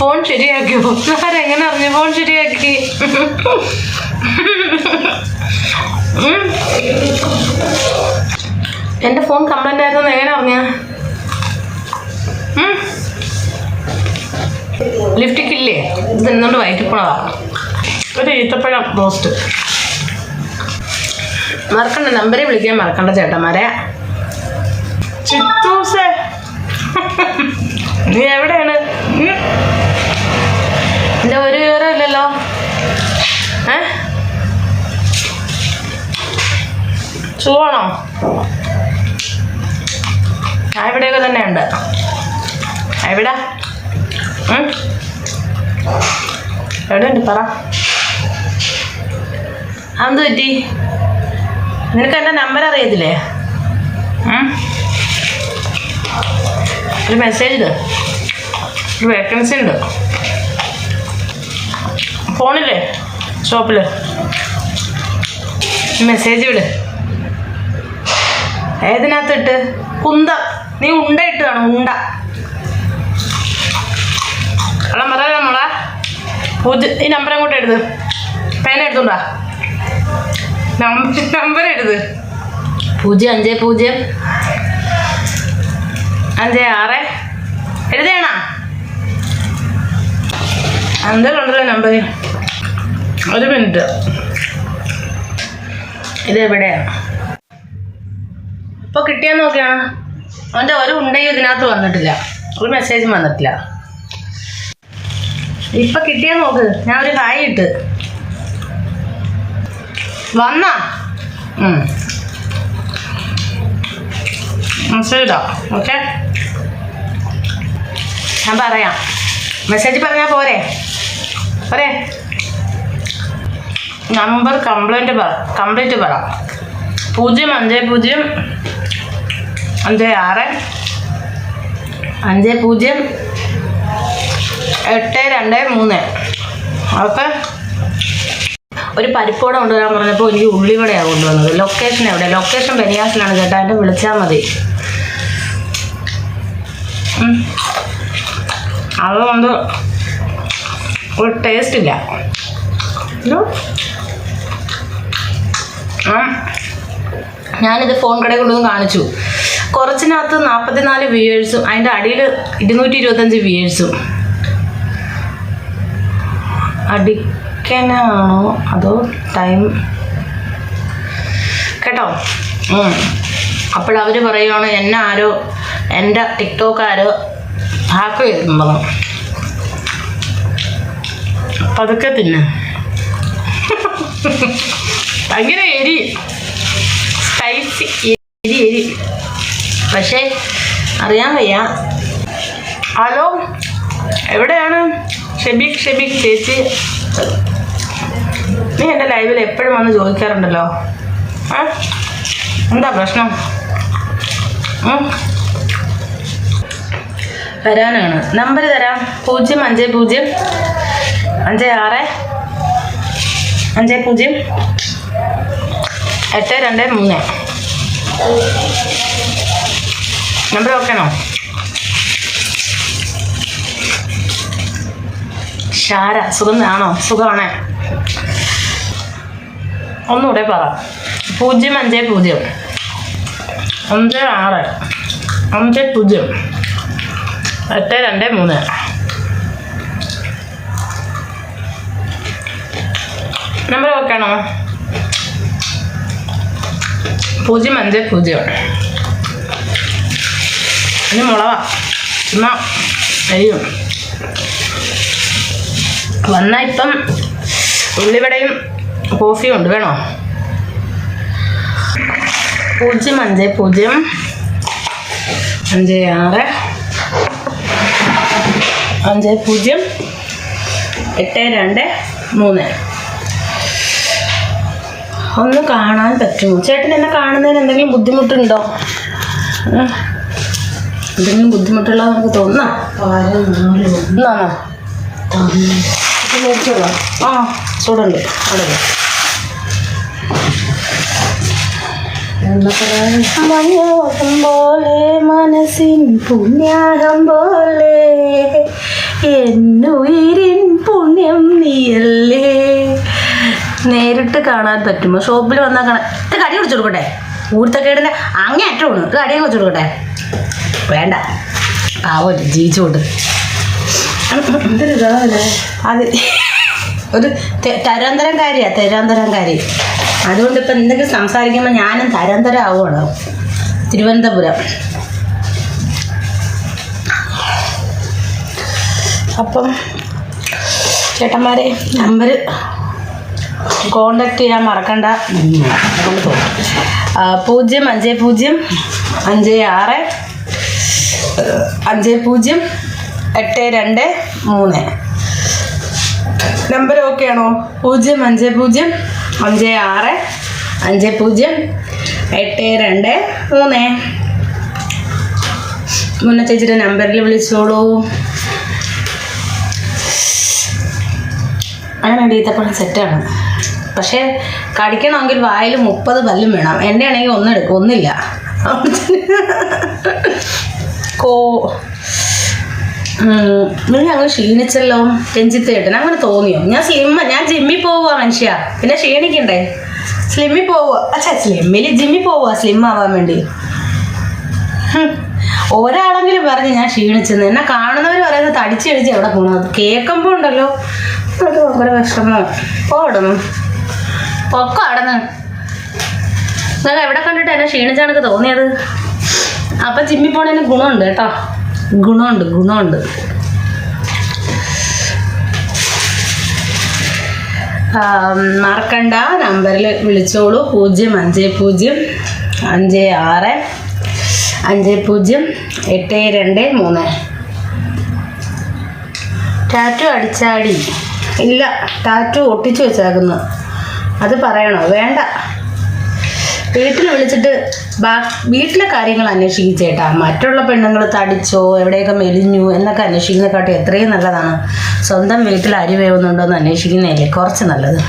Phone ശരിയാക്കിയോ എങ്ങനെ അറിഞ്ഞു? Phone ശരിയാക്കി. എന്റെ എന്റെ ഫോൺ കംപ്ലൈന്റ് ആയിരുന്നു എങ്ങനെ അറിഞ്ഞ? ലിഫ്റ്റിക്കില്ലേ ഇത് നിന്നോണ്ട് വയറ്റിപ്പണതാ. ഒരു ഈത്തപ്പഴം റോസ്റ്റ് മറക്കണ്ട നമ്പറിൽ വിളിക്കാൻ മറക്കണ്ട ചേട്ടന്മാരെ. ചിത്തൂസേ. നീ എവിടെയാണ്? ഉം? ഒരു വിവരം ഇല്ലല്ലോ ഏ? സുഖമാണോ ഞാൻ ഇവിടെയൊക്കെ തന്നെ ഉണ്ട് എവിടെ? എവിടെ ഉണ്ട് പറ. അതെന്ത് പറ്റി? നിനക്ക് എന്റെ നമ്പർ അറിയത്തില്ലേ? ഒരു മെസ്സേജ് ഒരു വേക്കൻസി ഉണ്ട് ഫോണില്ലേ? ഷോപ്പിൽ മെസ്സേജ് വിട് ഏതിനകത്ത് ഇട്ട് കുന്ത. നീ ഉണ്ട ഇട്ട് കാണും ഉണ്ട. അല്ല പറയാ നമ്മളെ പൂജ ഈ നമ്പർ അങ്ങോട്ട് എഴുത്. പേന എടുത്തുണ്ടാ. നമ്പർ എഴുത്. പൂജ്യം അഞ്ച് പൂജ്യം. അഞ്ച് ആറ്. എഴുതണ എന്തെങ്കിലും നമ്പർ ഒരു മിനിറ്റ്. ഇത് എവിടെയാണ് ഇപ്പോൾ കിട്ടിയാൽ നോക്കിയാണ് അവന്റെ ഒരു ഉണ്ടയും ഇതിനകത്ത് വന്നിട്ടില്ല. ഒരു മെസ്സേജും വന്നിട്ടില്ല. ഇപ്പൊ കിട്ടിയാ നോക്ക്. ഞാൻ ഒരു ഹായ് ഇട്ട്. വന്നാ? മെസ്സേജ് ഇടാം. ഓക്കെ ഞാൻ പറയാം. മെസ്സേജ് പറഞ്ഞാൽ പോരെ. പോരെ. നമ്പർ കംപ്ലൈന്റ് പറ കംപ്ലീറ്റ് പറ. പൂജ്യം അഞ്ച് പൂജ്യം അഞ്ച് ആറ് അഞ്ച് പൂജ്യം എട്ട് രണ്ട് മൂന്ന്. ഓക്കെ ഒരു പരിപ്പോടെ കൊണ്ടുവരാൻ പറഞ്ഞപ്പോൾ എനിക്ക് ഉള്ളിവടയാണ് കൊണ്ടുവന്നത്. ലൊക്കേഷൻ എവിടെ? ലൊക്കേഷൻ ബനിയാസിലാണ്. ചേട്ടാ എന്നെ വിളിച്ചാൽ മതി. അതുകൊണ്ട് ഒരു ടേസ്റ്റ് ഇല്ല. ഞാനിത് ഫോൺ കടയിൽ കൊണ്ടുവന്ന് കാണിച്ചു. കുറച്ചിനകത്ത് നാൽപ്പത്തിനാല് വ്യൂവേഴ്സും അതിന്റെ അടിയിൽ ഇരുന്നൂറ്റി ഇരുപത്തഞ്ച് വ്യൂവേഴ്സും അടിക്കാനാണോ അതോ ടൈം കേട്ടോ? അപ്പോഴവർ പറയുവാണ് എന്നെ ആരോ എന്റെ ടിക്ടോക്ക് ഹാക്ക് ചെയ്തിട്ടുണ്ടെന്ന് പതുക്കെ തിന്ന. ഭയങ്കര എരി. സ്പൈസി എരി എരി. പക്ഷേ അറിയാൻ വയ്യ. ഹലോ? എവിടെയാണ്? ഷെബിക് ഷെബിക് ചേച്ചി. നീ എന്റെ ലൈവിൽ എപ്പോഴും വന്ന് ചോദിക്കാറുണ്ടല്ലോ. എന്താ പ്രശ്നം. വരാനാണ് നമ്പർ തരാം. പൂജ്യം അഞ്ച് പൂജ്യം. അഞ്ച് ആറ്. അഞ്ച് പൂജ്യം. എട്ട് രണ്ട് മൂന്ന്. നമ്പർ ഓക്കെയാണോ ഷാര സുഖം ആണോ? സുഖമാണേ. ഒന്നുകൂടെ പറ. പൂജ്യം അഞ്ച് പൂജ്യം. അഞ്ച് ആറ്. അഞ്ച് പൂജ്യം. എട്ട് രണ്ട് മൂന്ന്. നമ്പർ ഓക്കെയാണോ പൂജ്യം അഞ്ച് പൂജ്യം. ഇനി മുളക ചുമ്മാ അരിയും. വന്ന ഇപ്പം ഉള്ളിവടയും കോഫിയും ഉണ്ട് വേണോ? പൂജ്യം അഞ്ച് പൂജ്യം. അഞ്ച് ആറ്. അഞ്ച് പൂജ്യം എട്ട് രണ്ട് മൂന്ന്. ഒന്ന് കാണാൻ പറ്റുമോ? ചേട്ടൻ എന്നെ കാണുന്നതിന് എന്തെങ്കിലും ബുദ്ധിമുട്ടുണ്ടോ. എന്തെങ്കിലും ബുദ്ധിമുട്ടുള്ള നമുക്ക് തോന്നാം. ആ ചൂടുണ്ട്. അവിടെ ഇട്. ഓട്ടം പോലെ മനസ്സിൻ പുണ്യാഹം പോലെ എന്നുയിരിൻ പുണ്യം നീയല്ലേ. നേരിട്ട് കാണാൻ പറ്റുമോ? ഷോപ്പിൽ വന്നാൽ കാണാൻ ഇത് കടി കുടിച്ചു കൊടുക്കട്ടെ. ഊർത്തക്കേടിന്റെ അങ്ങേ അറ്റമാണ് ഇത് കടിയൊക്കെ വെച്ചു കൊടുക്കട്ടെ. വേണ്ട. ആവോ ജീവിച്ചോട്ട് അത് ഒരു തെ- തരാന്തരംകാരിയാ തരാന്തരംകാരി അതുകൊണ്ട് ഇപ്പം എന്തെങ്കിലും സംസാരിക്കുമ്പോൾ ഞാനും തരാന്തരം ആവുകയാണ് തിരുവനന്തപുരം. അപ്പം ചേട്ടന്മാരെ നമ്പർ കോണ്ടാക്ട് ചെയ്യാൻ മറക്കണ്ട. പൂജ്യം അഞ്ച് പൂജ്യം അഞ്ച് ആറ് അഞ്ച് പൂജ്യം എട്ട് രണ്ട് മൂന്ന്. നമ്പർ ഓക്കെ ആണോ? പൂജ്യം അഞ്ച് പൂജ്യം അഞ്ച് ആറ് അഞ്ച് പൂജ്യം എട്ട് രണ്ട് മൂന്ന്. മുന്ന ചേച്ചിയുടെ നമ്പറിൽ വിളിച്ചോളൂ. അങ്ങനെ ഈത്തപ്പഴം സെറ്റാണ് പക്ഷേ കടിക്കണമെങ്കിൽ വായിൽ മുപ്പത് പല്ലും വേണം. എന്റെ ആണെങ്കിൽ ഒന്നെടുക്കും ഒന്നില്ല. കോ ഉം, ഞങ്ങൾ ക്ഷീണിച്ചല്ലോ. രഞ്ജിത്തേട്ടൻ. അങ്ങനെ തോന്നിയോ? ഞാൻ സ്ലിമ്മ ഞാൻ ജിമ്മിൽ പോവുക മനുഷ്യ. പിന്നെ ക്ഷീണിക്കണ്ടേ? സ്ലിമ്മിൽ പോവുക അച്ഛാ സ്ലിമ്മിൽ ജിമ്മിൽ പോവുക സ്ലിം ആവാൻ വേണ്ടി. ഒരാളെങ്കിലും പറഞ്ഞ് ഞാൻ ക്ഷീണിച്ചെന്ന്. എന്നെ കാണുന്നവർ പറയുന്നത് തടിച്ചടിച്ച് എവിടെ പോകണം കേൾക്കുമ്പോൾ ഉണ്ടല്ലോ. അത് ഭയങ്കര വിഷമോ. പോടുന്നു പൊക്കം അടന്ന് നിങ്ങൾ എവിടെ കണ്ടിട്ട് എന്നെ ക്ഷീണിച്ചാണെന്ന് തോന്നിയത്? അപ്പം ജിമ്മിൽ പോണതിന് ഗുണമുണ്ട് കേട്ടോ. ഗുണമുണ്ട് ഗുണമുണ്ട്. മറക്കണ്ട. നമ്പറിൽ വിളിച്ചോളൂ. പൂജ്യം അഞ്ച് പൂജ്യം അഞ്ച് ആറ് അഞ്ച് പൂജ്യം എട്ട് രണ്ട് മൂന്ന്. ടാറ്റു അടിച്ചാടി. ഇല്ല ടാറ്റു ഒട്ടിച്ചു വെച്ചേക്കുന്നു. അത് പറയണോ? വേണ്ട. വീട്ടിൽ വിളിച്ചിട്ട് ബാ വീട്ടിലെ കാര്യങ്ങൾ അന്വേഷിക്കും ചേട്ടാ. മറ്റുള്ള പെണ്ണുങ്ങൾ തടിച്ചോ എവിടെയൊക്കെ മെലിഞ്ഞു എന്നൊക്കെ അന്വേഷിക്കുന്നതിനെക്കാട്ടും എത്രയും നല്ലതാണ്. സ്വന്തം വീട്ടിൽ അരി വേവുന്നുണ്ടോ എന്ന് അന്വേഷിക്കുന്നതല്ലേ? കുറച്ച് നല്ലത്.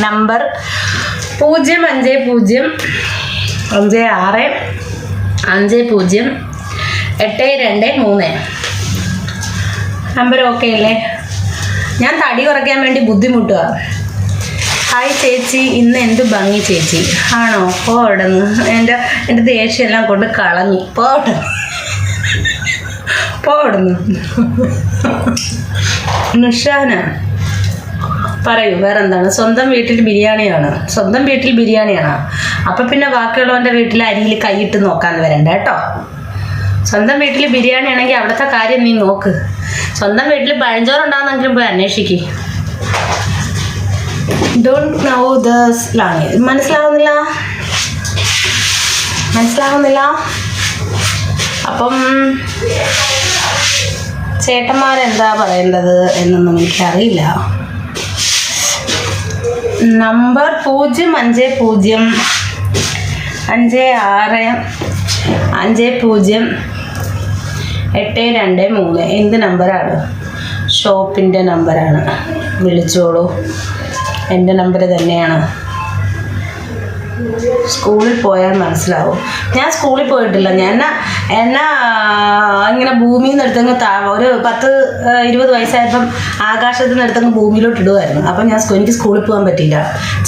നമ്പർ പൂജ്യം അഞ്ച് പൂജ്യം അഞ്ച് ആറ് അഞ്ച് പൂജ്യം എട്ട് രണ്ട് മൂന്ന്. നമ്പർ ഓക്കെ അല്ലേ? ഞാൻ തടി കുറയ്ക്കാൻ വേണ്ടി ബുദ്ധിമുട്ടുക ഹായ് ചേച്ചി. ഇന്ന് എന്ത് ഭംഗി ചേച്ചി. ആണോ? പോടന്ന് എന്റെ എന്റെ ദേഷ്യം എല്ലാം കൊണ്ട് കളഞ്ഞു. പോട്ടെ പോടുന്നു നിഷാന പറയൂ വേറെന്താണ്? സ്വന്തം വീട്ടിൽ ബിരിയാണിയാണ്. സ്വന്തം വീട്ടിൽ ബിരിയാണിയാണ്. അപ്പം പിന്നെ ബാക്കിയുള്ളവന്റെ വീട്ടിൽ അരിയിൽ കൈയിട്ട് നോക്കാൻ വരണ്ട കേട്ടോ? സ്വന്തം വീട്ടിൽ ബിരിയാണി ആണെങ്കിൽ അവിടുത്തെ കാര്യം നീ നോക്ക്. സ്വന്തം വീട്ടിൽ പഴഞ്ചോറുണ്ടാകുന്നെങ്കിലും പോയി അന്വേഷിക്ക്. ഡോണ്ട് നോ ദ ലാംഗ്വേജ് മനസ്സിലാവുന്നില്ല? മനസ്സിലാവുന്നില്ല? അപ്പം ചേട്ടന്മാരെന്താ പറയേണ്ടത് എന്നൊന്നും എനിക്കറിയില്ല. നമ്പർ പൂജ്യം അഞ്ച് പൂജ്യം അഞ്ച് ആറ് അഞ്ച് പൂജ്യം എട്ട് രണ്ട് മൂന്ന്. എന്ത് നമ്പറാണ് ഷോപ്പിന്റെ നമ്പറാണ് വിളിച്ചോളൂ. എന്റെ നമ്പർ തന്നെയാണ്. സ്കൂളിൽ പോയാൽ മനസ്സിലാവും. ഞാൻ സ്കൂളിൽ പോയിട്ടില്ല. ഞാൻ എന്നാ ഇങ്ങനെ ഭൂമിയിൽ നിന്ന് എടുത്തങ്ങ് താ ഒരു പത്ത് ഇരുപത് വയസ്സായപ്പം ആകാശത്ത് നിന്ന് എടുത്തങ്ങ് ഭൂമിയിലോട്ട് ഇടുമായിരുന്നു അപ്പം ഞാൻ എനിക്ക് സ്കൂളിൽ പോകാൻ പറ്റിയില്ല.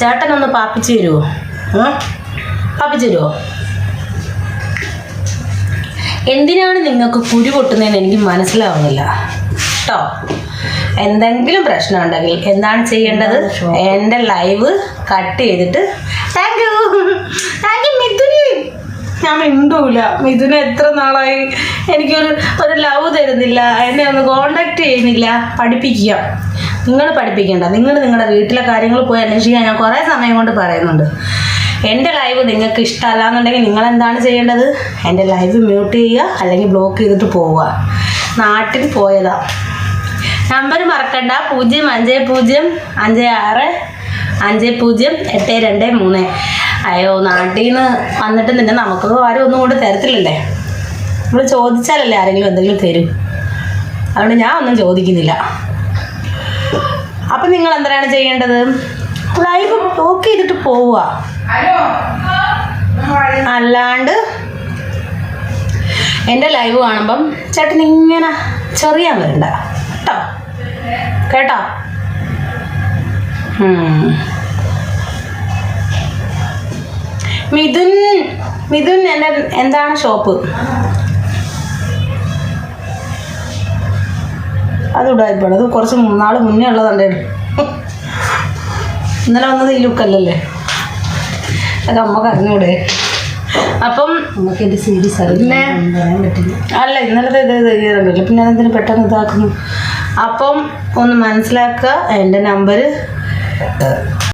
ചേട്ടനൊന്ന് പാപ്പിച്ച് തരുമോ പാപ്പിച്ച് തരുമോ എന്തിനാണ് നിങ്ങൾക്ക് കുരു പൊട്ടുന്നതെന്ന് എനിക്ക് മനസ്സിലാവുന്നില്ല. കേട്ടോ എന്തെങ്കിലും പ്രശ്നം ഉണ്ടെങ്കിൽ എന്താണ് ചെയ്യേണ്ടത്? എന്റെ ലൈവ് കട്ട് ചെയ്തിട്ട് താങ്ക് യു താങ്ക് യു മിഥുനി. ഞാൻ മിണ്ടൂല. മിഥുന എത്ര നാളായി? എനിക്കൊരു ഒരു ലവ് തരുന്നില്ല. എന്നെ ഒന്ന് കോണ്ടാക്ട് ചെയ്യുന്നില്ല. പഠിപ്പിക്കുക. നിങ്ങൾ പഠിപ്പിക്കേണ്ട. നിങ്ങൾ നിങ്ങളുടെ വീട്ടിലെ കാര്യങ്ങൾ പോയി അന്വേഷിക്കാൻ ഞാൻ കുറേ സമയം കൊണ്ട് പറയുന്നുണ്ട്. എന്റെ ലൈവ് നിങ്ങൾക്ക് ഇഷ്ടമല്ല എന്നുണ്ടെങ്കിൽ നിങ്ങൾ എന്താണ് ചെയ്യേണ്ടത്? എന്റെ ലൈവ് മ്യൂട്ട് ചെയ്യുക അല്ലെങ്കിൽ ബ്ലോക്ക് ചെയ്തിട്ട് പോവുക. നാട്ടിൽ പോയതാ. നമ്പർ മറക്കണ്ട. പൂജ്യം അഞ്ച് പൂജ്യം അഞ്ച് ആറ് അഞ്ച് പൂജ്യം എട്ട് രണ്ട് മൂന്ന്. അയ്യോ നാട്ടിൽ നിന്ന് വന്നിട്ട് നിന്നെ നമുക്ക് ആരും ഒന്നും കൊണ്ട് തരത്തില്ലല്ലേ? നമ്മൾ ചോദിച്ചാലല്ലേ ആരെങ്കിലും എന്തെങ്കിലും തരും. അതുകൊണ്ട് ഞാൻ ഒന്നും ചോദിക്കുന്നില്ല. അപ്പം നിങ്ങൾ എന്തിനാണ് ചെയ്യേണ്ടത്? ലൈവ് ബ്ലോക്ക് ചെയ്തിട്ട് പോവുക. അല്ലാണ്ട് എന്റെ ലൈവ് കാണുമ്പം ചേട്ടൻ ഇങ്ങനെ ചെറിയാൻ വരണ്ട കേട്ടോ? കേട്ടോ. മിഥുൻ മിഥുൻ എന്റെ എന്താണ് ഷോപ്പ്? അത് ഉടായിപ്പോണ് അത് കുറച്ച് നാൾ മുന്നേ ഉള്ളതല്ലേ ഇന്നലെ വന്നത് ഈ ലുക്കല്ലല്ലേ അത് അമ്മയ്ക്ക് അറിഞ്ഞൂടെ. അപ്പം നമുക്ക് എന്റെ സീരീസ് അറിയില്ല. അല്ല ഇന്നലത്തെ ഇത് ചെയ്തിട്ടുണ്ടല്ലോ പിന്നെ അതെന്തിനു പെട്ടെന്ന് ഇതാക്കുന്നു? അപ്പം ഒന്ന് മനസ്സിലാക്കുക. എന്റെ നമ്പർ